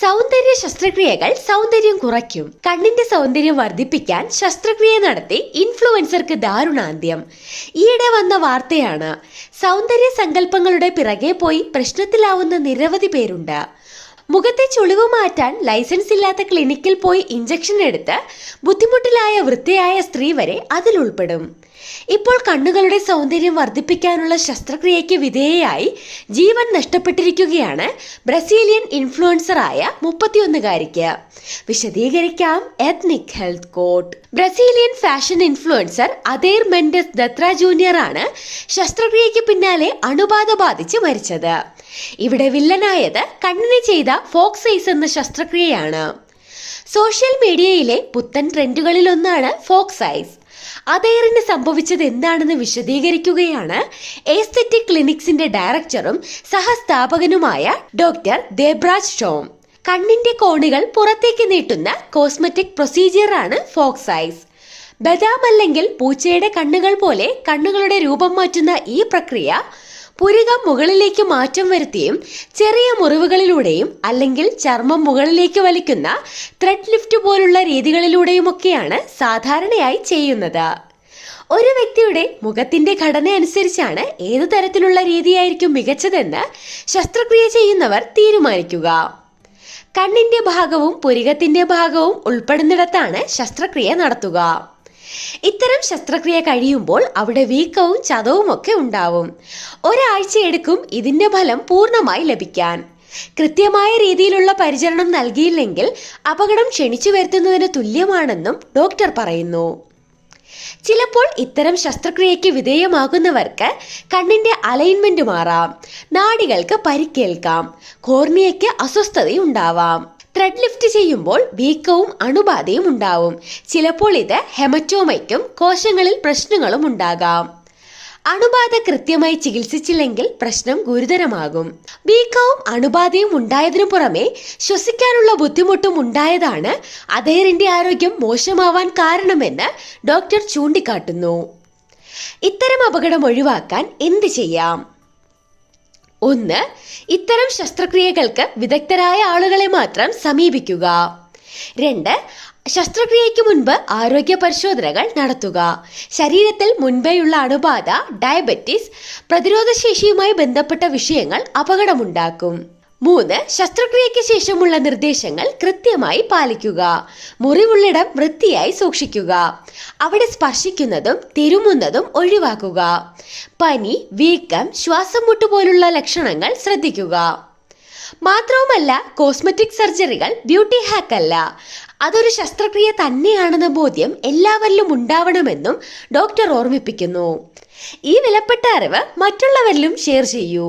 സൗന്ദര്യ ശസ്ത്രക്രിയകൾ സൗന്ദര്യം കുറയ്ക്കും. കണ്ണിന്റെ സൗന്ദര്യം വർദ്ധിപ്പിക്കാൻ ശസ്ത്രക്രിയ നടത്തി ഇൻഫ്ലുവൻസർക്ക് ദാരുണാന്ത്യം. ഈയിടെ വന്ന വാർത്തയാണ് സൗന്ദര്യ സങ്കല്പങ്ങളുടെ പിറകെ പോയി പ്രശ്നത്തിലാവുന്ന നിരവധി പേരുണ്ട്. മുഖത്തെ ചുളിവ് മാറ്റാൻ ലൈസൻസ് ഇല്ലാത്ത ക്ലിനിക്കിൽ പോയി ഇഞ്ചക്ഷൻ എടുത്ത് ബുദ്ധിമുട്ടിലായ വൃത്തിയായ സ്ത്രീ വരെ അതിലുൾപ്പെടും. ഇപ്പോൾ കണ്ണുകളുടെ സൗന്ദര്യം വർദ്ധിപ്പിക്കാനുള്ള ശസ്ത്രക്രിയയ്ക്ക് വിധേയയായി ജീവൻ നഷ്ടപ്പെട്ടിരിക്കുകയാണ് ബ്രസീലിയൻ ഇൻഫ്ലുവൻസറായ മുപ്പത്തിയൊന്നുകാരിക്ക്. വിശദീകരിക്കാം Ethnic Health Court. Brazilian fashion influencer അതേർ Mendes ദത്ര ജൂനിയർ ആണ് ശസ്ത്രക്രിയയ്ക്ക് പിന്നാലെ അണുബാധ ബാധിച്ച് മരിച്ചത്. ഇവിടെ വില്ലനായത് കണ്ണിന് ചെയ്ത ഫോക്സൈസ് എന്ന ശസ്ത്രക്രിയയാണ്. സോഷ്യൽ മീഡിയയിലെ പുത്തൻ ട്രെൻഡുകളിലൊന്നാണ് ഫോക്സൈസ് അതേറിന് സംഭവിച്ചത് എന്താണെന്ന് വിശദീകരിക്കുകയാണ് എസ്തെറ്റിക് ക്ലിനിക്സിന്റെ ഡയറക്ടറും സഹസ്ഥാപകനുമായ ഡോക്ടർ ദേബ്രാജ് ഷോം. കണ്ണിന്റെ കോണുകൾ പുറത്തേക്ക് നീട്ടുന്ന കോസ്മെറ്റിക് പ്രൊസീജിയറാണ് ഐസ് ബദാം അല്ലെങ്കിൽ പൂച്ചയുടെ കണ്ണുകൾ പോലെ കണ്ണുകളുടെ രൂപം മാറ്റുന്ന ഈ പ്രക്രിയ പുരികം മുകളിലേക്ക് മാറ്റം വരുത്തിയും ചെറിയ മുറിവുകളിലൂടെയും അല്ലെങ്കിൽ ചർമ്മം മുകളിലേക്ക് വലിക്കുന്ന ത്രെഡ് ലിഫ്റ്റ് പോലുള്ള രീതികളിലൂടെയുമൊക്കെയാണ് സാധാരണയായി ചെയ്യുന്നത്. ഒരു വ്യക്തിയുടെ മുഖത്തിന്റെ ഘടന അനുസരിച്ചാണ് ഏതു തരത്തിലുള്ള രീതിയായിരിക്കും മികച്ചതെന്ന് ശസ്ത്രക്രിയ ചെയ്യുന്നവർ തീരുമാനിക്കുക. കണ്ണിന്റെ ഭാഗവും പുരികത്തിന്റെ ഭാഗവും ഉൾപ്പെടുന്നിടത്താണ് ശസ്ത്രക്രിയ നടത്തുക. ഇത്തരം ശസ്ത്രക്രിയ കഴിയുമ്പോൾ അവിടെ വീക്കവും ചതവും ഒക്കെ ഉണ്ടാവും. ഒരാഴ്ച എടുക്കും ഇതിന്റെ ഫലം പൂർണമായി ലഭിക്കാൻ. കൃത്യമായ രീതിയിലുള്ള പരിചരണം നൽകിയില്ലെങ്കിൽ അപകടം ക്ഷണിച്ചു വരുത്തുന്നതിന് തുല്യമാണെന്നും ഡോക്ടർ പറയുന്നു. ചിലപ്പോൾ ഇത്തരം ശസ്ത്രക്രിയയ്ക്ക് വിധേയമാകുന്നവർക്ക് കണ്ണിന്റെ അലൈൻമെന്റ് മാറാം നാടികൾക്ക് പരിക്കേൽക്കാം കോർണിയയ്ക്ക് അസ്വസ്ഥതയുണ്ടാവാം. ത്രെഡ് ലിഫ്റ്റ് ചെയ്യുമ്പോൾ വീക്കവും അണുബാധയും ഉണ്ടാവും. ചിലപ്പോൾ ഇത് ഹെമറ്റോമയ്ക്കും കോശങ്ങളിൽ പ്രശ്നങ്ങളും ഉണ്ടാകാം. അണുബാധ കൃത്യമായി ചികിത്സിച്ചില്ലെങ്കിൽ പ്രശ്നം ഗുരുതരമാകും. വീക്കവും അണുബാധയും ഉണ്ടായതിനു പുറമെ ശ്വസിക്കാനുള്ള ബുദ്ധിമുട്ടും ഉണ്ടായതാണ് അദ്ദേഹത്തിന്റെ ആരോഗ്യം മോശമാവാൻ കാരണമെന്ന് ഡോക്ടർ ചൂണ്ടിക്കാട്ടുന്നു. ഇത്തരം അപകടം ഒഴിവാക്കാൻ എന്ത് ചെയ്യാം? ഒന്ന് ഇത്തരം ശസ്ത്രക്രിയകൾക്ക് വിദഗ്ധരായ ആളുകളെ മാത്രം സമീപിക്കുക. രണ്ട് ശസ്ത്രക്രിയയ്ക്ക് മുൻപ് ആരോഗ്യ പരിശോധനകൾ നടത്തുക. ശരീരത്തിൽ മുൻപേയുള്ള അണുബാധ ഡയബറ്റിസ് പ്രതിരോധശേഷിയുമായി ബന്ധപ്പെട്ട വിഷയങ്ങൾ അപകടമുണ്ടാക്കും. മൂന്ന് ശസ്ത്രക്രിയയ്ക്ക് ശേഷമുള്ള നിർദ്ദേശങ്ങൾ കൃത്യമായി പാലിക്കുക. മുറിവുള്ളിടം വൃത്തിയായി സൂക്ഷിക്കുക. അവിടെ സ്പർശിക്കുന്നതും തിരുമുന്നതും ഒഴിവാക്കുക. പനി വീക്കം ശ്വാസം മുട്ട് പോലുള്ള ലക്ഷണങ്ങൾ ശ്രദ്ധിക്കുക. മാത്രവുമല്ല കോസ്മെറ്റിക് സർജറികൾ ബ്യൂട്ടി ഹാക്ക് അല്ല. അതൊരു ശസ്ത്രക്രിയ തന്നെയാണെന്ന ബോധ്യം എല്ലാവരിലും ഉണ്ടാവണമെന്നും ഡോക്ടർ ഓർമ്മിപ്പിക്കുന്നു. ഈ വിലപ്പെട്ട അറിവ് മറ്റുള്ളവരിലും ഷെയർ ചെയ്യൂ.